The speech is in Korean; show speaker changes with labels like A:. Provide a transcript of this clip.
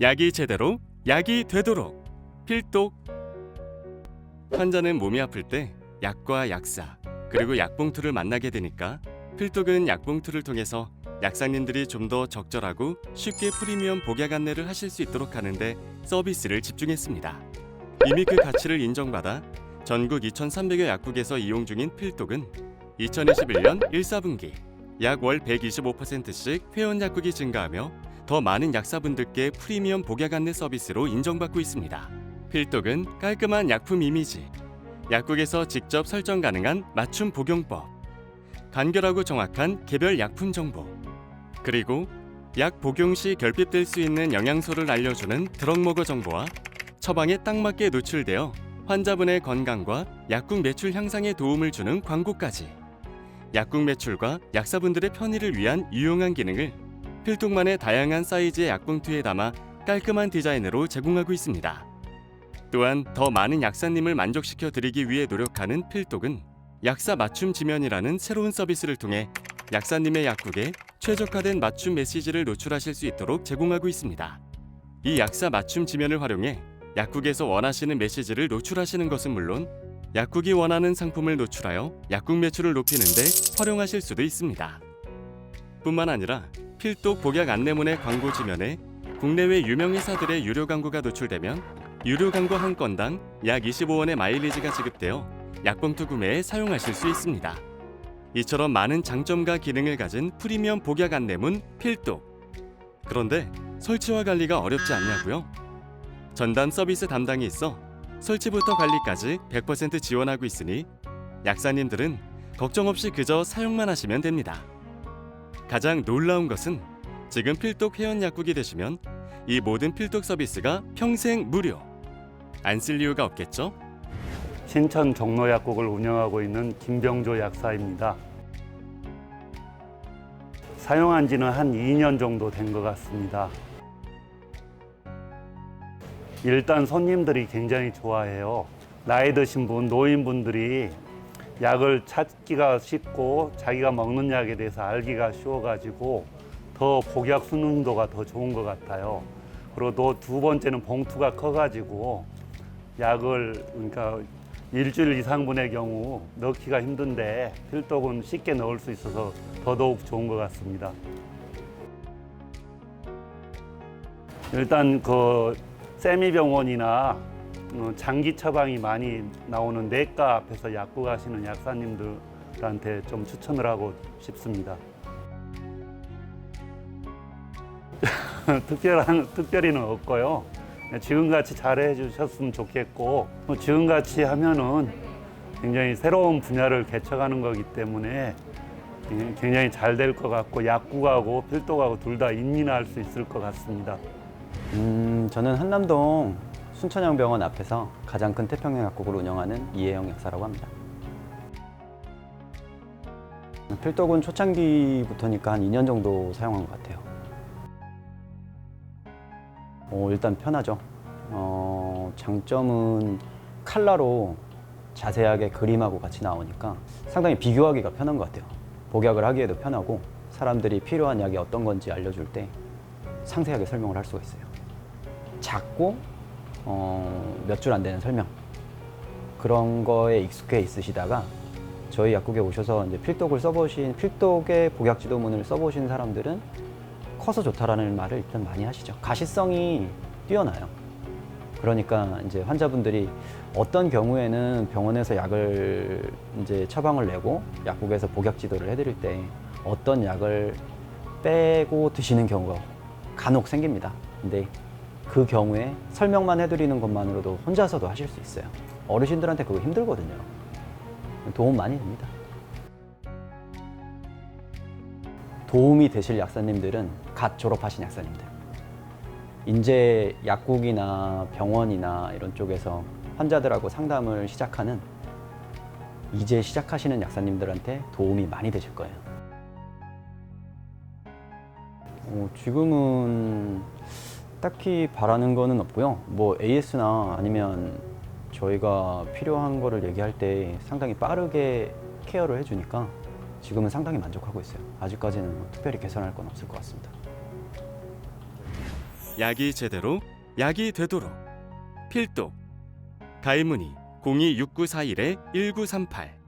A: 약이 제대로 약이 되도록 필독 환자는 몸이 아플 때 약과 약사 그리고 약봉투를 만나게 되니까 필독은 약봉투를 통해서 약사님들이 좀 더 적절하고 쉽게 프리미엄 복약 안내를 하실 수 있도록 하는데 서비스를 집중했습니다. 이미 그 가치를 인정받아 전국 2,300여 약국에서 이용 중인 필독은 2021년 1, 4분기 약 월 125%씩 회원 약국이 증가하며 더 많은 약사분들께 프리미엄 복약 안내 서비스로 인정받고 있습니다. 필독은 깔끔한 약품 이미지, 약국에서 직접 설정 가능한 맞춤 복용법, 간결하고 정확한 개별 약품 정보, 그리고 약 복용 시 결핍될 수 있는 영양소를 알려주는 드럭머거 정보와 처방에 딱 맞게 노출되어 환자분의 건강과 약국 매출 향상에 도움을 주는 광고까지 약국 매출과 약사분들의 편의를 위한 유용한 기능을 필독만의 다양한 사이즈의 약봉투에 담아 깔끔한 디자인으로 제공하고 있습니다. 또한 더 많은 약사님을 만족시켜 드리기 위해 노력하는 필독은 약사 맞춤 지면이라는 새로운 서비스를 통해 약사님의 약국에 최적화된 맞춤 메시지를 노출하실 수 있도록 제공하고 있습니다. 이 약사 맞춤 지면을 활용해 약국에서 원하시는 메시지를 노출하시는 것은 물론 약국이 원하는 상품을 노출하여 약국 매출을 높이는데 활용하실 수도 있습니다. 뿐만 아니라 필독 복약 안내문의 광고 지면에 국내외 유명 회사들의 유료 광고가 노출되면 유료 광고 한 건당 약 25원의 마일리지가 지급되어 약봉투 구매에 사용하실 수 있습니다. 이처럼 많은 장점과 기능을 가진 프리미엄 복약 안내문 필독. 그런데 설치와 관리가 어렵지 않냐고요? 전담 서비스 담당이 있어 설치부터 관리까지 100% 지원하고 있으니 약사님들은 걱정 없이 그저 사용만 하시면 됩니다. 가장 놀라운 것은 지금 필독 회원 약국이 되시면 이 모든 필독 서비스가 평생 무료. 안 쓸 이유가 없겠죠?
B: 신천 종로약국을 운영하고 있는 김병조 약사입니다. 사용한 지는 한 2년 정도 된 것 같습니다. 일단 손님들이 굉장히 좋아해요. 나이 드신 분, 노인분들이 약을 찾기가 쉽고 자기가 먹는 약에 대해서 알기가 쉬워가지고 더 복약 순응도가 더 좋은 것 같아요. 그리고 또 두 번째는 봉투가 커가지고 약을 그러니까 일주일 이상분의 경우 넣기가 힘든데 필독은 쉽게 넣을 수 있어서 더더욱 좋은 것 같습니다. 일단 그 세미병원이나 어, 장기 처방이 많이 나오는 내과 앞에서 약국 하시는 약사님들한테 좀 추천을 하고 싶습니다. 특별한 특별히는 없고요. 지금같이 잘해 주셨으면 좋겠고 뭐 지금같이 하면은 굉장히 새로운 분야를 개척하는 거기 때문에 굉장히 잘 될 것 같고 약국하고 필독하고 둘 다 인민할 수 있을 것 같습니다.
C: 음, 저는 한남동 순천향병원 앞에서 가장 큰 태평양 약국을 운영하는 이혜영 약사라고 합니다. 필독은 초창기부터니까 한 2년 정도 사용한 것 같아요. 어, 일단 편하죠. 어, 장점은 칼라로 자세하게 그림하고 같이 나오니까 상당히 비교하기가 편한 것 같아요. 복약을 하기에도 편하고 사람들이 필요한 약이 어떤 건지 알려줄 때 상세하게 설명을 할 수가 있어요. 작고 어, 몇 줄 안 되는 설명 그런 거에 익숙해 있으시다가 저희 약국에 오셔서 이제 필독을 써보신 필독의 복약 지도문을 써보신 사람들은 커서 좋다라는 말을 일단 많이 하시죠. 가시성이 뛰어나요. 그러니까 이제 환자분들이 어떤 경우에는 병원에서 약을 이제 처방을 내고 약국에서 복약 지도를 해드릴 때 어떤 약을 빼고 드시는 경우가 간혹 생깁니다. 근데 그 경우에 설명만 해드리는 것만으로도 혼자서도 하실 수 있어요. 어르신들한테 그거 힘들거든요. 도움 많이 됩니다. 도움이 되실 약사님들은 갓 졸업하신 약사님들. 이제 약국이나 병원이나 이런 쪽에서 환자들하고 상담을 시작하는 이제 시작하시는 약사님들한테 도움이 많이 되실 거예요. 어, 지금은 딱히 바라는 거는 없고요. 뭐 AS나 아니면 저희가 필요한 거를 얘기할 때 상당히 빠르게 케어를 해주니까 지금은 상당히 만족하고 있어요. 아직까지는 뭐 특별히 개선할 건 없을 것 같습니다.
A: 약이 제대로 약이 되도록 필독 가입 문의 026941-1938